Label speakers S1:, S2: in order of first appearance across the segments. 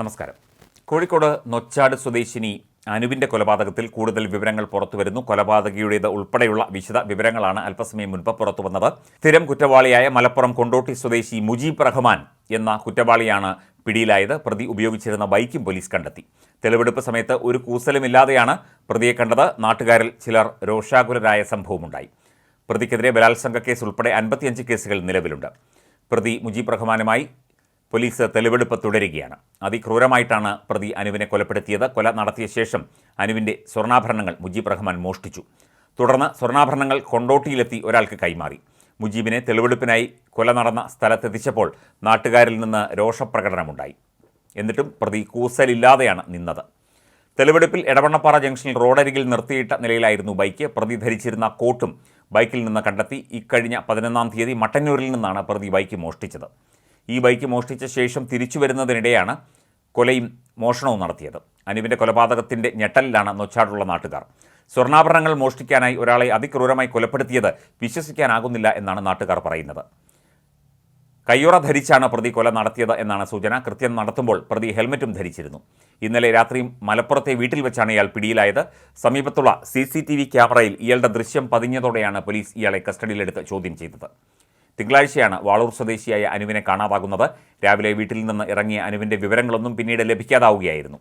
S1: നമസ്കാരം. കോഴിക്കോട് നൊച്ചാട് സ്വദേശിനി അനുവിന്റെ കൊലപാതകത്തിൽ കൂടുതൽ വിവരങ്ങൾ പുറത്തുവരുന്നു. കൊലപാതകിയുടേത് ഉൾപ്പെടെയുള്ള വിശദ വിവരങ്ങളാണ് അല്പസമയം മുൻപ് പുറത്തു വന്നത് സ്ഥിരം കുറ്റവാളിയായ മലപ്പുറം കൊണ്ടോട്ടി സ്വദേശി മുജീബ് റഹ്മാൻ എന്ന കുറ്റവാളിയാണ് പിടിയിലായത്. പ്രതി ഉപയോഗിച്ചിരുന്ന ബൈക്കും പോലീസ് കണ്ടെത്തി. തെളിവെടുപ്പ് സമയത്ത് ഒരു കൂസലുമില്ലാതെയാണ് പ്രതിയെ കണ്ടത്. നാട്ടുകാരിൽ ചിലർ രോഷാകുലരായ സംഭവമുണ്ടായി. പ്രതിക്കെതിരെ ബലാത്സംഗ കേസ് ഉൾപ്പെടെ അൻപത്തിയഞ്ച് കേസുകൾ നിലവിലുണ്ട്. പ്രതി മുജീബ് റഹ്മാനുമായി പോലീസ് തെളിവെടുപ്പ് തുടരുകയാണ്. അതിക്രൂരമായിട്ടാണ് പ്രതി അനുവിനെ കൊലപ്പെടുത്തിയത്. കൊല നടത്തിയ ശേഷം അനുവിന്റെ സ്വർണാഭരണങ്ങൾ മുജീബ് റഹ്മാൻ മോഷ്ടിച്ചു. തുടർന്ന് സ്വർണാഭരണങ്ങൾ കൊണ്ടോട്ടിയിലെത്തി ഒരാൾക്ക് കൈമാറി. മുജീബിനെ തെളിവെടുപ്പിനായി കൊല നടന്ന സ്ഥലത്തെത്തിച്ചപ്പോൾ നാട്ടുകാരിൽ നിന്ന് രോഷപ്രകടനമുണ്ടായി. എന്നിട്ടും പ്രതി കൂസലില്ലാതെയാണ് നിന്നത്. തെളിവെടുപ്പിൽ എടവണ്ണപ്പാറ ജംഗ്ഷനിൽ റോഡരികിൽ നിർത്തിയിട്ട നിലയിലായിരുന്നു ബൈക്ക്. പ്രതി ധരിച്ചിരുന്ന കോട്ടും ബൈക്കിൽ നിന്ന് കണ്ടെത്തി. ഇക്കഴിഞ്ഞ പതിനൊന്നാം തീയതി മട്ടന്നൂരിൽ നിന്നാണ് പ്രതി ബൈക്ക് മോഷ്ടിച്ചത്. ഈ ബൈക്ക് മോഷ്ടിച്ച ശേഷം തിരിച്ചു വരുന്നതിനിടെയാണ് കൊലയും മോഷണവും നടത്തിയത്. അനുവിന്റെ കൊലപാതകത്തിന്റെ ഞെട്ടലിലാണ് നൊച്ചാടുള്ള നാട്ടുകാർ. സ്വർണാഭരണങ്ങൾ മോഷ്ടിക്കാനായി ഒരാളെ അതിക്രൂരമായി കൊലപ്പെടുത്തിയത് വിശ്വസിക്കാനാകുന്നില്ല എന്നാണ് നാട്ടുകാർ പറയുന്നത്. കയ്യുറ ധരിച്ചാണ് പ്രതി കൊല നടത്തിയത് എന്നാണ് സൂചന. കൃത്യം നടത്തുമ്പോൾ പ്രതി ഹെൽമറ്റും ധരിച്ചിരുന്നു. ഇന്നലെ രാത്രി മലപ്പുറത്തെ വീട്ടിൽ വെച്ചാണ് ഇയാൾ പിടിയിലായത്. സമീപത്തുള്ള സി ക്യാമറയിൽ ഇയാളുടെ ദൃശ്യം പതിഞ്ഞതോടെയാണ് പോലീസ് ഇയാളെ കസ്റ്റഡിയിലെടുത്ത് ചോദ്യം ചെയ്തത്. തിങ്കളാഴ്ചയാണ് വാളൂർ സ്വദേശിയായ അനുവിനെ കാണാതാകുന്നത്. രാവിലെ വീട്ടിൽ നിന്ന് ഇറങ്ങിയ അനുവിന്റെ വിവരങ്ങളൊന്നും പിന്നീട് ലഭിക്കാതാവുകയായിരുന്നു.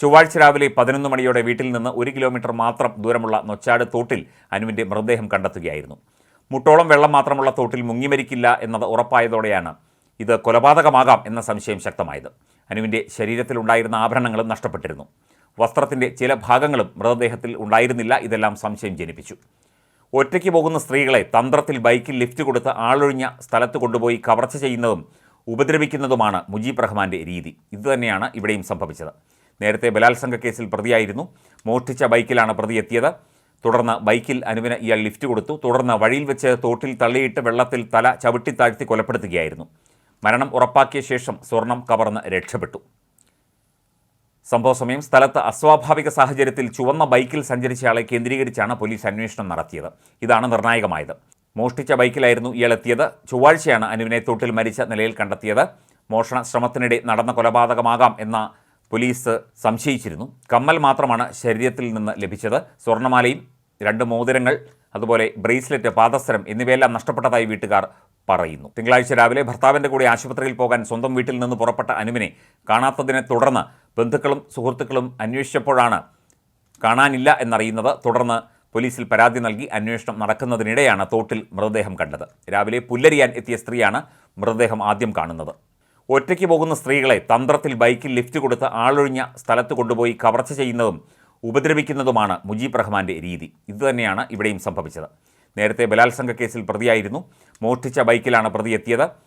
S1: ചൊവ്വാഴ്ച രാവിലെ പതിനൊന്ന് മണിയോടെ വീട്ടിൽ നിന്ന് ഒരു കിലോമീറ്റർ മാത്രം ദൂരമുള്ള നൊച്ചാട് തോട്ടിൽ അനുവിന്റെ മൃതദേഹം കണ്ടെത്തുകയായിരുന്നു. മുട്ടോളം വെള്ളം മാത്രമുള്ള തോട്ടിൽ മുങ്ങിമരിക്കില്ല എന്നത് ഉറപ്പായതോടെയാണ് ഇത് കൊലപാതകമാകാം എന്ന സംശയം ശക്തമായത്. അനുവിന്റെ ശരീരത്തിലുണ്ടായിരുന്ന ആഭരണങ്ങളും നഷ്ടപ്പെട്ടിരുന്നു. വസ്ത്രത്തിന്റെ ചില ഭാഗങ്ങളും മൃതദേഹത്തിൽ ഉണ്ടായിരുന്നില്ല ഇതെല്ലാം സംശയം ജനിപ്പിച്ചു. ഒറ്റയ്ക്ക് പോകുന്ന സ്ത്രീകളെ തന്ത്രത്തിൽ ബൈക്കിൽ ലിഫ്റ്റ് കൊടുത്ത് ആളൊഴിഞ്ഞ സ്ഥലത്ത് കൊണ്ടുപോയി കവർച്ച ചെയ്യുന്നതും ഉപദ്രവിക്കുന്നതുമാണ് മുജീബ് റഹ്മാന്റെ രീതി. ഇതുതന്നെയാണ് ഇവിടെയും സംഭവിച്ചത്. നേരത്തെ ബലാത്സംഗ കേസിൽ പ്രതിയായിരുന്നു. മോഷ്ടിച്ച ബൈക്കിലാണ് പ്രതി എത്തിയത്. തുടർന്ന് ബൈക്കിൽ അനുവിന് ഇയാൾ ലിഫ്റ്റ് കൊടുത്തു. തുടർന്ന് വഴിയിൽ വെച്ച് തോട്ടിൽ തള്ളിയിട്ട് വെള്ളത്തിൽ തല ചവിട്ടി താഴ്ത്തി കൊലപ്പെടുത്തുകയായിരുന്നു. മരണം ഉറപ്പാക്കിയ ശേഷം സ്വർണം കവർന്ന് രക്ഷപ്പെട്ടു. സംഭവ സമയം സ്ഥലത്ത് അസ്വാഭാവിക സാഹചര്യത്തിൽ ചുവന്ന ബൈക്കിൽ സഞ്ചരിച്ചയാളെ കേന്ദ്രീകരിച്ചാണ് പോലീസ് അന്വേഷണം നടത്തിയത്. ഇതാണ് നിർണായകമായത്. മോഷ്ടിച്ച ബൈക്കിലായിരുന്നു ഇയാൾ എത്തിയത് ചൊവ്വാഴ്ചയാണ് അനുവിനെ തൊട്ടിൽ മരിച്ച നിലയിൽ കണ്ടെത്തിയത്. മോഷണ ശ്രമത്തിനിടെ നടന്ന കൊലപാതകമാകാം എന്ന പോലീസ് സംശയിച്ചിരുന്നു. കമ്മൽ മാത്രമാണ് ശരീരത്തിൽ നിന്ന് ലഭിച്ചത്. സ്വർണമാലയും രണ്ട് മോതിരങ്ങൾ അതുപോലെ ബ്രേസ്ലെറ്റ് പാദസരം എന്നിവയെല്ലാം നഷ്ടപ്പെട്ടതായി വീട്ടുകാർ പറയുന്നു. തിങ്കളാഴ്ച രാവിലെ ഭർത്താവിന്റെ കൂടെ ആശുപത്രിയിൽ പോകാൻ സ്വന്തം വീട്ടിൽ നിന്ന് പുറപ്പെട്ട അനുവിനെ കാണാത്തതിനെ തുടർന്ന് ബന്ധുക്കളും സുഹൃത്തുക്കളും അന്വേഷിച്ചപ്പോഴാണ് കാണാനില്ല എന്നറിയുന്നത്. തുടർന്ന് പോലീസിൽ പരാതി നൽകി അന്വേഷണം നടക്കുന്നതിനിടെയാണ് തോട്ടിൽ മൃതദേഹം കണ്ടത്. രാവിലെ പുല്ലരിയാൻ എത്തിയ സ്ത്രീയാണ് മൃതദേഹം ആദ്യം കാണുന്നത്. ഒറ്റയ്ക്ക് പോകുന്ന സ്ത്രീകളെ തന്ത്രത്തിൽ ബൈക്കിൽ ലിഫ്റ്റ് കൊടുത്ത് ആളൊഴിഞ്ഞ സ്ഥലത്ത് കൊണ്ടുപോയി കവർച്ച ചെയ്യുന്നതും ഉപദ്രവിക്കുന്നതുമാണ് മുജീബ് റഹ്മാന്റെ രീതി. ഇതുതന്നെയാണ് ഇവിടെയും സംഭവിച്ചത്. നേരത്തെ ബലാത്സംഗ കേസിൽ പ്രതിയായിരുന്നു. മോഷ്ടിച്ച ബൈക്കിലാണ് പ്രതി എത്തിയത്